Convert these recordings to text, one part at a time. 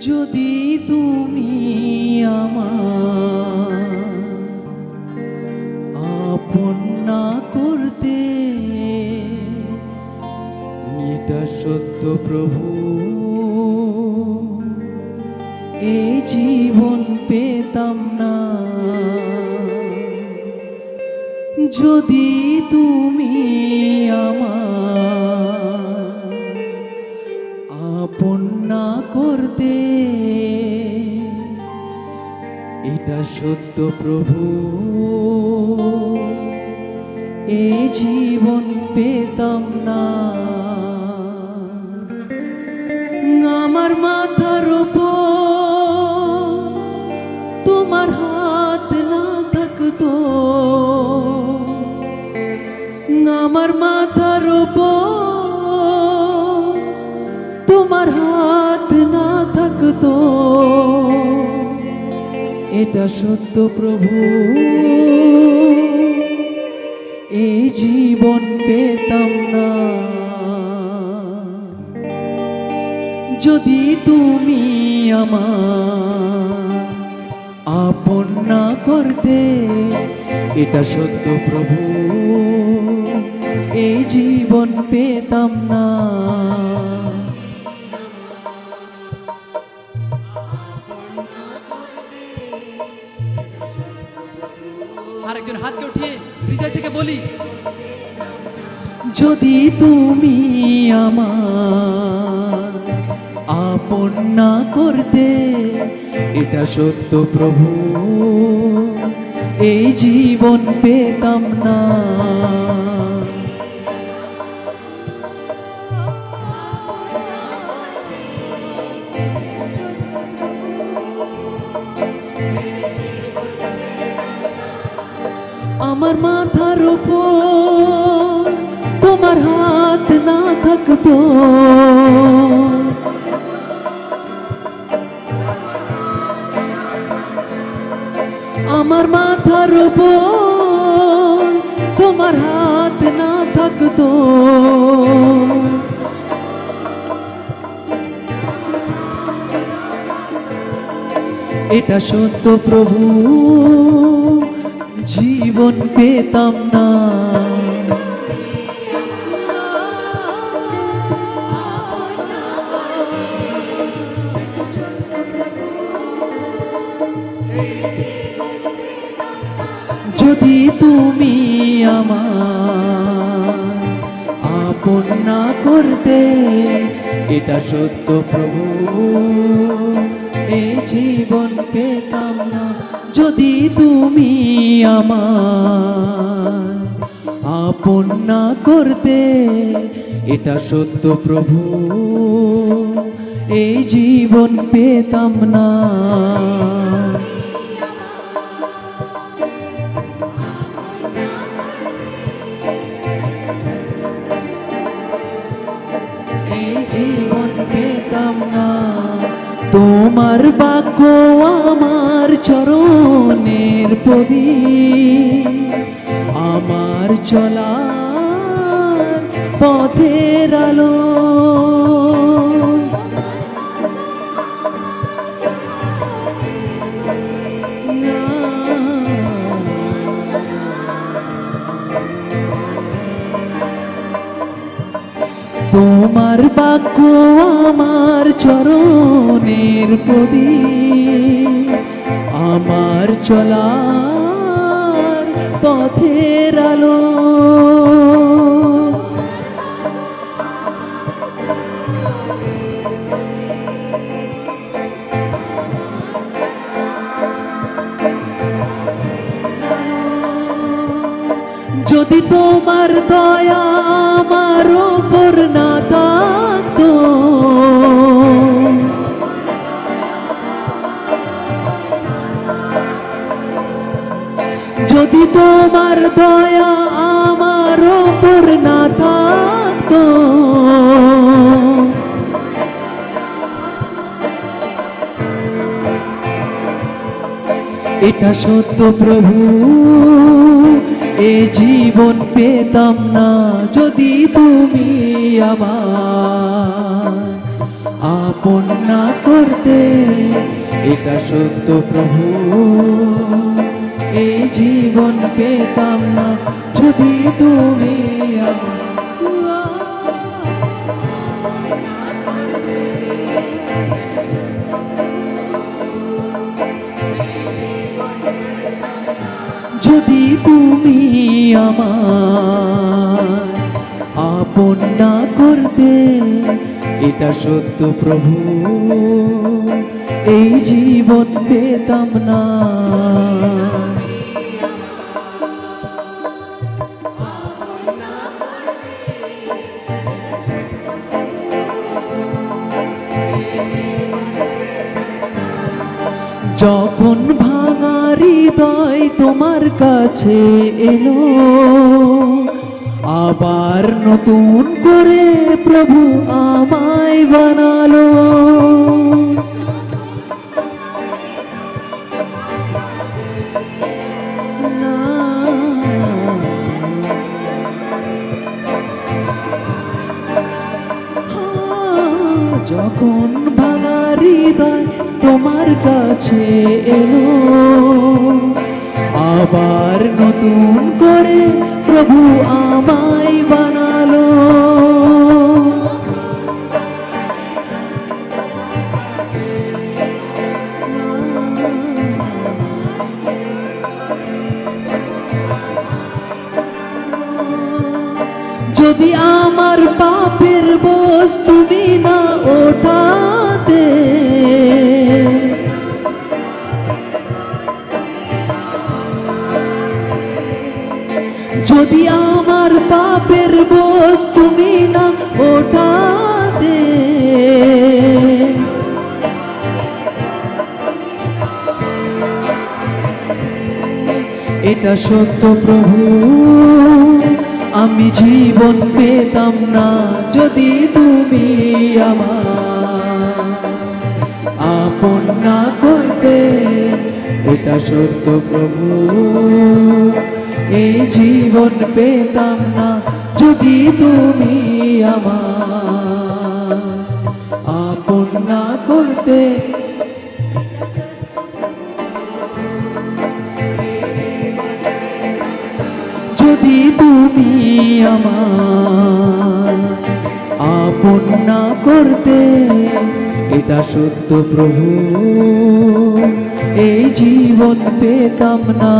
যদি তুমি আমার আপন না করতে, এটা সত্য প্রভু। এই জীবন পেতাম না। যদি তুমি আমার সত্য প্রভু। এ জীবন পেতাম না। আমার মাথার ওপর তোমার হাত না থাকতো। আমার মাথার ওপর তোমার হাত না থাকতো। এটা সত্য প্রভু। এই জীবন পেতাম না। যদি তুমি আমার আপন না করতে, এটা সত্য প্রভু। এই জীবন পেতাম না। বলি, যদি তুমি আমার আপন না করতে, এটা সত্য প্রভু, এই জীবন পেতাম না। আমার মাথার উপর তোমার হাত না থাকতো। আমার মাথার উপর তোমার হাত না থাকতো। এটা সত্য প্রভু। জীবন পেতাম না। যদি তুমি আমার আপন না করতে এটা সত্য প্রভু। এই জীবন পেতাম না, যদি তুমি আমার আপন না করতে, এটা সত্য প্রভু, এই জীবন পেতাম না। তোমার বাক্য আমার চরণের পদি আমার চলার পথের আলো তোমার বাক্য আমার চরণের পদি আমার চলার পথের আলো। যদি তোমার দয়া আমার না থাকতো। যদি তোমার আমার না এটা সত্য প্রভু এ জীবন পেতাম না যদি তুমি আমার। আপন না করতে এটা সত্য প্রভু। এই জীবন পেতাম না যদি তুমি আমার। আমার আপন না করতে এটা সত্য প্রভু। এই জীবন পেতাম না। কাছে এলো। আবার নতুন করে প্রভু আমায় বানালো। না। যখন ভাঙা হৃদয় তোমার কাছে এলো আবার নতুন করে প্রভু আমায় বানালো। যদি আমার পাপের বোঝ তুমি না ওঠাতে পাপের বোঝ তুমি না ওঠাতে এটা সত্য প্রভু, আমি জীবন পেতাম না যদি তুমি আমার আপন না করতে। এটা সত্য প্রভু এই জীবন পেতাম না, যদি তুমি আমার না করতে। যদি তুমি আমার আপন না করতে, এটা সত্য প্রভু। এই জীবন পেতাম না।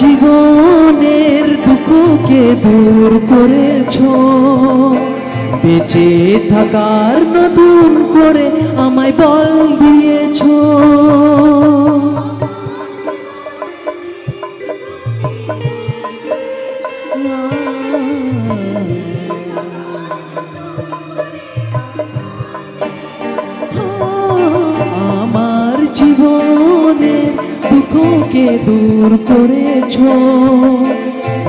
জীবনের দুঃখকে দূর করেছ। বেঁচে থাকার নতুন করে আমায় বল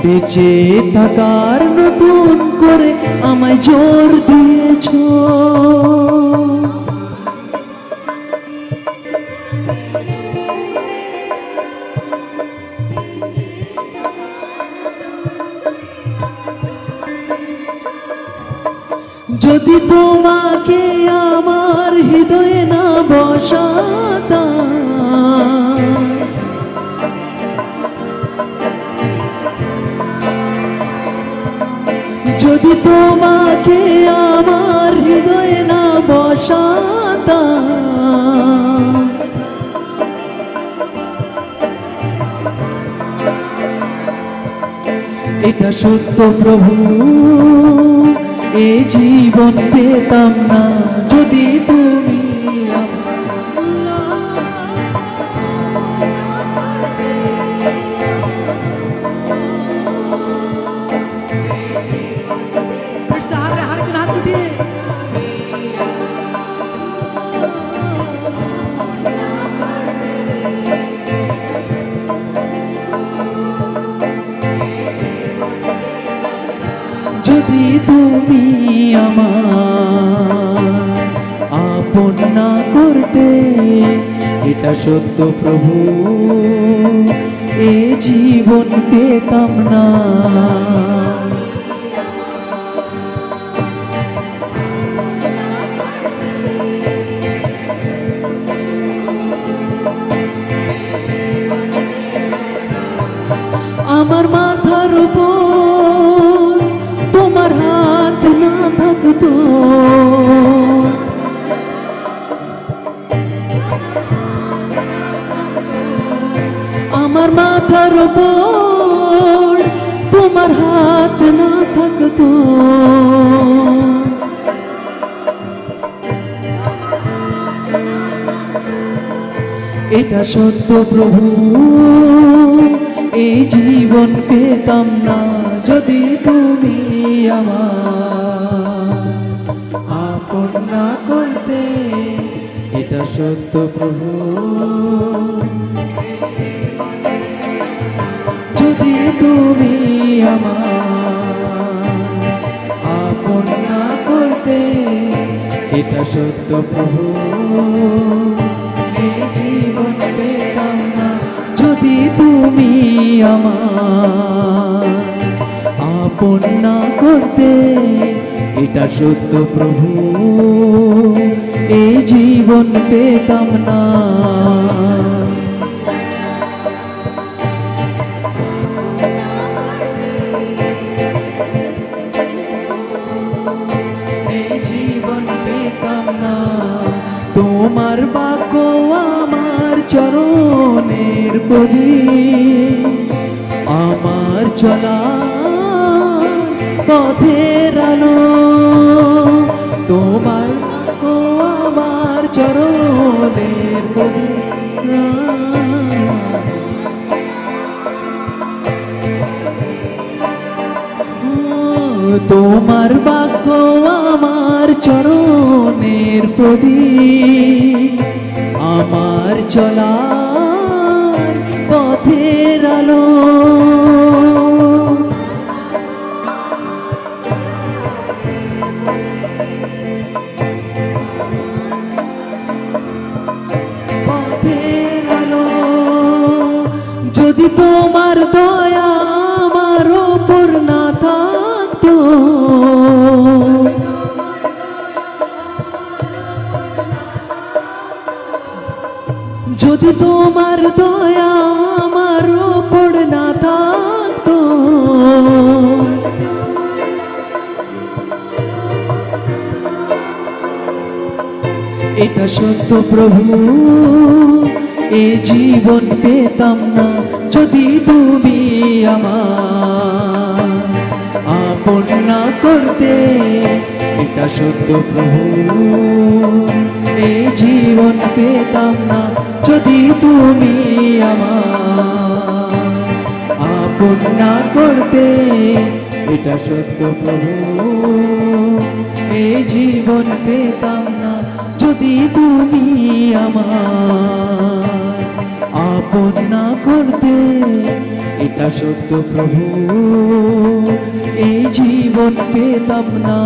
বেঁচে থাকার নতুন করে আমায় জোর দিয়েছ। যদি তোমাকে আমার হৃদয়ে না বসাতা এটা সত্য প্রভু এই জীবন পেতাম না। যদি তুমি না করতে এটা সত্য প্রভু। এ জীবন পেতাম না। এটা সত্য প্রভু, এই জীবন পেতাম না যদি তুমি আমার। না করতে এটা সত্য প্রভু। যদি তুমি আমার আপন না করতে এটা সত্য প্রভু। তুমি আমার। আপন না করতে এটা সত্য প্রভু। এই জীবন পেতাম না। তোমার পরি আমার চলা পথের আলো। তোমার বাক্য আমার চরণের পরি তোমার বাক্য আমার চরণের প্রদীপ। আমার পথের আলো যদি তোমার দয়া যদি তোমার দয়া আমার ওপর না থাকতো। এটা সত্য প্রভু, এ জীবন পেতাম না যদি তুমি আমার। আপন না করতে এটা সত্য প্রভু। এ জীবন পেতাম না, যদি তুমি আমার না করতে, এটা সত্য প্রভু। এই জীবন পেতাম না, যদি তুমি আমার আপন না করতে, এটা সত্য প্রভু। এই জীবন পেতাম না।